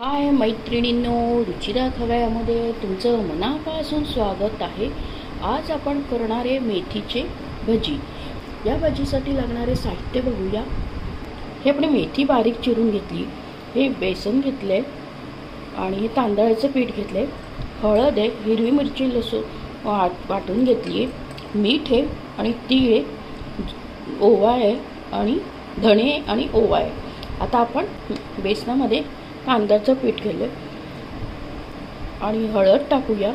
हाय मैत्रिणींनो रुचिरा खव्यामध्ये तुमचं मनापासून स्वागत आहे. आज आपण करणारे मेथीचे भजी. या भजीसाठी लागणारे साहित्य बघूया. हे आपण मेथी बारीक चिरून घेतली हे बेसन घेतले आणि हे तांदळाचं पीठ घेतले हळद आहे हिरवी मिरची लसूण वाट वाटून घेतली आहे मीठ आहे आणि तीळ आहे ओवा आहे आणि धणे आणि ओवा आहे. आता आपण बेसनामध्ये कांद्याचं पीठ घेले आणि हळद टाकूया.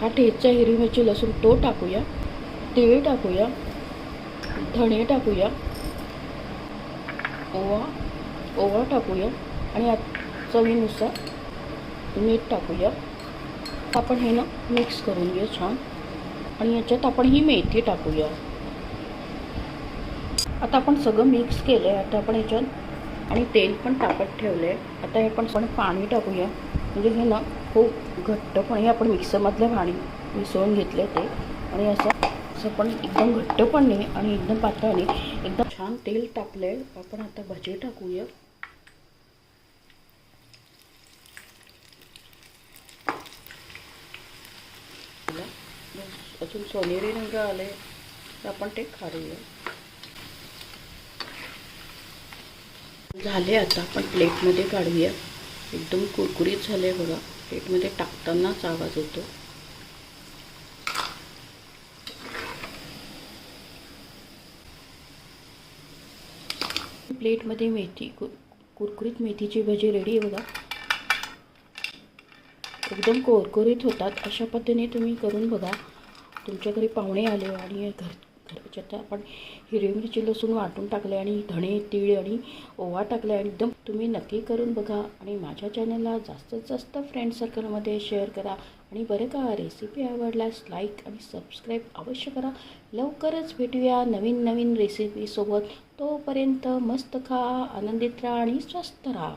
हा ठेचा हिरवी मिरची लसूण तो टाकूया. तीळ टाकूया. धणे टाकूया. ओवा ओवा टाकूया. आणि आत चवीनुसार मीठ टाकूया. आपण हे ना मिक्स करून घेऊ छान. आणि याच्यात आपण ही मेथी टाकूया. आता आपण सगळं मिक्स केलं आहे आता आपण ह्याच्यात आणि तेल पण टाकत ठेवलं आहे आता हे पण आपण पाणी टाकूया. म्हणजे हे ना खूप घट्टपणे आपण मिक्सरमधलं पाणी मिसळून घेतलं आहे ते. आणि असं असं पण एकदम घट्ट पण नाही आणि एकदम पातळ नाही एकदम छान तेल टाकलं आहे आपण आता भजे टाकूया. अजून सोनेरी रंग आले तर आपण ते खारूया झाले आता आपण प्लेटमध्ये काढूया. एकदम कुरकुरीत झाले बघा. प्लेटमध्ये टाकतानाच आवाज होतो प्लेटमध्ये मेथी कुर कुरकुरीत मेथीची भजी रेडी आहे बघा. एकदम कोरकुरीत होतात. अशा पद्धतीने तुम्ही करून बघा. तुमच्या घरी पाहुणे आले आणि घर घरच्यात आपण हिरवी मिरची लसूण वाटून टाकले आणि धणे तीळ आणि ओवा टाकले आणि एकदम तुम्ही नक्की करून बघा आणि माझ्या चॅनलला जास्तीत जास्त फ्रेंड सर्कलमध्ये शेअर करा. आणि बरं का रेसिपी आवडल्यास लाईक आणि सबस्क्राईब अवश्य करा. लवकरच भेटूया नवीन नवीन रेसिपीसोबत तोपर्यंत मस्त खा आनंदित राहा आणि स्वस्त राहा.